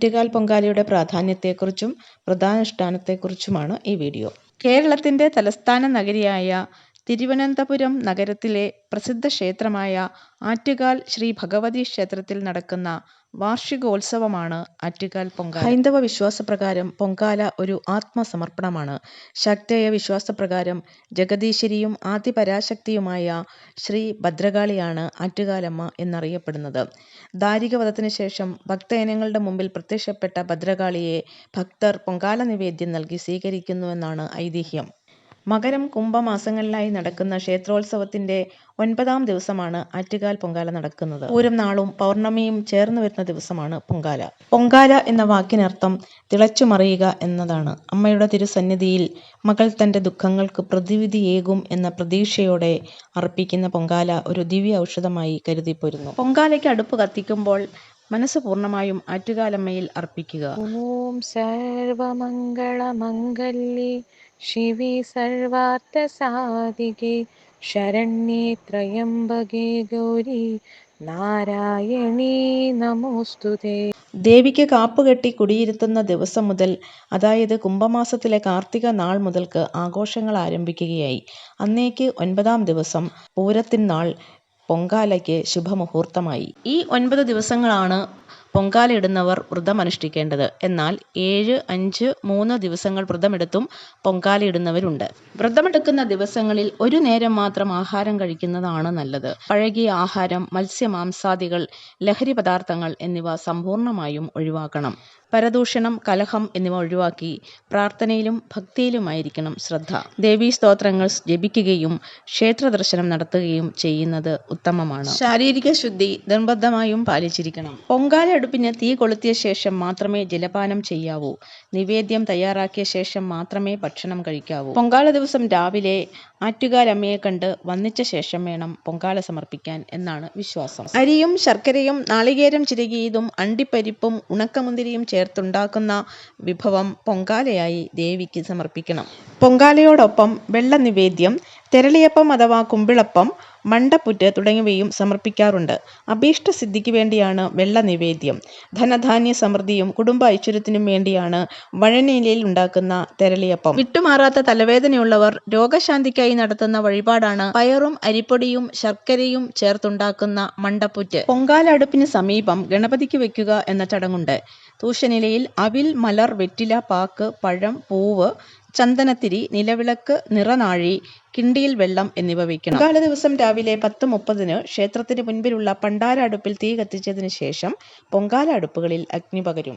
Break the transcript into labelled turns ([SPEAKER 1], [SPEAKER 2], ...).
[SPEAKER 1] ആറ്റുകാൽ പൊങ്കാലയുടെ പ്രാധാന്യത്തെക്കുറിച്ചും വ്രതാനുഷ്ഠാനത്തെക്കുറിച്ചുമാണ് ഈ വീഡിയോ. കേരളത്തിന്റെ തലസ്ഥാന നഗരിയായ തിരുവനന്തപുരം നഗരത്തിലെ പ്രസിദ്ധ ക്ഷേത്രമായ ആറ്റുകാൽ ശ്രീ ഭഗവതി ക്ഷേത്രത്തിൽ നടക്കുന്ന വാർഷികോത്സവമാണ് ആറ്റുകാൽ പൊങ്കാല. ഹൈന്ദവ വിശ്വാസപ്രകാരം പൊങ്കാല ഒരു ആത്മസമർപ്പണമാണ്. ശക്തയ വിശ്വാസപ്രകാരം ജഗദീശ്വരിയും ആദിപരാശക്തിയുമായ ശ്രീ ഭദ്രകാളിയാണ് ആറ്റുകാലമ്മ എന്നറിയപ്പെടുന്നത്. ദാരികവധത്തിനു ശേഷം ഭക്തജനങ്ങളുടെ മുമ്പിൽ പ്രത്യക്ഷപ്പെട്ട ഭദ്രകാളിയെ ഭക്തർ പൊങ്കാല നിവേദ്യം നൽകി സ്വീകരിക്കുന്നുവെന്നാണ് ഐതിഹ്യം. മകരം, കുംഭമാസങ്ങളിലായി നടക്കുന്ന ക്ഷേത്രോത്സവത്തിന്റെ ഒൻപതാം ദിവസമാണ് ആറ്റുകാൽ പൊങ്കാല നടക്കുന്നത്. പൂരം നാളും പൗർണമിയും ചേർന്ന് വരുന്ന ദിവസമാണ് പൊങ്കാല. പൊങ്കാല എന്ന വാക്കിനർത്ഥം തിളച്ചുമറിയുക എന്നതാണ്. അമ്മയുടെ തിരുസന്നിധിയിൽ മകൾ തന്റെ ദുഃഖങ്ങൾക്ക് പ്രതിവിധിയേകും എന്ന പ്രതീക്ഷയോടെ അർപ്പിക്കുന്ന പൊങ്കാല ഒരു ദിവ്യ ഔഷധമായി കരുതിപ്പോരുന്നു. പൊങ്കാലയ്ക്ക് അടുപ്പ് കത്തിക്കുമ്പോൾ മനസ്സ് പൂർണമായും ആറ്റുകാലമ്മയിൽ അർപ്പിക്കുക.
[SPEAKER 2] ഓം സർവമംഗളമംഗല്യേ സർവാർത്ഥ സാധികെ ശരണ്യേ ത്രയംബകേ ഗൗരി നാരായണീ നമോസ്തുതേ.
[SPEAKER 1] ദേവിക്ക് കാപ്പുകെട്ടി കുടിയിരുത്തുന്ന ദിവസം മുതൽ അതായത് കുംഭമാസത്തിലെ കാർത്തിക നാൾ മുതൽക്ക് ആഘോഷങ്ങൾ ആരംഭിക്കുകയായി. അന്നേക്ക് ഒൻപതാം ദിവസം പൂരത്തിൻനാൾ പൊങ്കാലയ്ക്ക് ശുഭമുഹൂർത്തമായി. ഈ ഒൻപത് ദിവസങ്ങളാണ് പൊങ്കാലയിടുന്നവർ വ്രതമനുഷ്ഠിക്കേണ്ടത്. എന്നാൽ ഏഴ്, അഞ്ച്, മൂന്ന് ദിവസങ്ങൾ വ്രതമെടുത്തും പൊങ്കാലയിടുന്നവരുണ്ട്. വ്രതമെടുക്കുന്ന ദിവസങ്ങളിൽ ഒരു നേരം മാത്രം ആഹാരം കഴിക്കുന്നതാണ് നല്ലത്. പഴകിയ ആഹാരം, മത്സ്യമാംസാദികൾ ലഹരി പദാർത്ഥങ്ങൾ എന്നിവ സമ്പൂർണമായും ഒഴിവാക്കണം. പരദൂഷണം, കലഹം എന്നിവ ഒഴിവാക്കി പ്രാർത്ഥനയിലും ഭക്തിയിലുമായിരിക്കണം ശ്രദ്ധ. ദേവീ സ്തോത്രങ്ങൾ ജപിക്കുകയും ക്ഷേത്ര ദർശനം നടത്തുകയും ചെയ്യുന്നത് ഉത്തമമാണ്. ശാരീരിക ശുദ്ധി നിർബന്ധമായും പാലിച്ചിരിക്കണം. പൊങ്കാല അടുപ്പിന് തീ കൊളുത്തിയ ശേഷം മാത്രമേ ജലപാനം ചെയ്യാവൂ. നിവേദ്യം തയ്യാറാക്കിയ ശേഷം മാത്രമേ ഭക്ഷണം കഴിക്കാവൂ. പൊങ്കാല ദിവസം രാവിലെ ആറ്റുകാലമ്മയെ കണ്ട് വന്നിച്ച ശേഷം വേണം പൊങ്കാല സമർപ്പിക്കാൻ എന്നാണ് വിശ്വാസം. അരിയും ശർക്കരയും നാളികേരം ചിരകിയതും അണ്ടിപ്പരിപ്പും ഉണക്കമുന്തിരിയും ചേർത്തുണ്ടാക്കുന്ന വിഭവം പൊങ്കാലയായി ദേവിക്ക് സമർപ്പിക്കണം. പൊങ്കാലയോടൊപ്പം വെള്ളനിവേദ്യം, തെരളിയപ്പം അഥവാ കുമ്പിളപ്പം, മണ്ടപ്പുറ്റ് തുടങ്ങിയവയും സമർപ്പിക്കാറുണ്ട്. അഭീഷ്ട സിദ്ധിക്ക് വേണ്ടിയാണ് വെള്ള നിവേദ്യം ധനധാന്യ സമൃദ്ധിയും കുടുംബ ഐശ്വര്യത്തിനും വേണ്ടിയാണ് വഴനീലയിൽ ഉണ്ടാക്കുന്ന തെരളിയപ്പം. വിട്ടുമാറാത്ത തലവേദനയുള്ളവർ രോഗശാന്തിക്കായി നടത്തുന്ന വഴിപാടാണ് പയറും അരിപ്പൊടിയും ശർക്കരയും ചേർത്തുണ്ടാക്കുന്ന മണ്ടപ്പുറ്റ്. പൊങ്കാല അടുപ്പിന് സമീപം ഗണപതിക്ക് വെക്കുക എന്ന ചടങ്ങുണ്ട്. തൂശനിലയിൽ അവിൽ, മലർ, വെറ്റില, പാക്ക്, പഴം, പൂവ്, ചന്ദനത്തിരി, നിലവിളക്ക്, നിറനാഴി, കിണ്ടിയിൽ വെള്ളം എന്നിവ വയ്ക്കണം. കാല ദിവസം രാവിലെ പത്ത് മുപ്പതിന് ക്ഷേത്രത്തിന് മുൻപിലുള്ള പണ്ടാര അടുപ്പിൽ തീ കത്തിച്ചതിന് ശേഷം പൊങ്കാല അടുപ്പുകളിൽ അഗ്നി പകരും.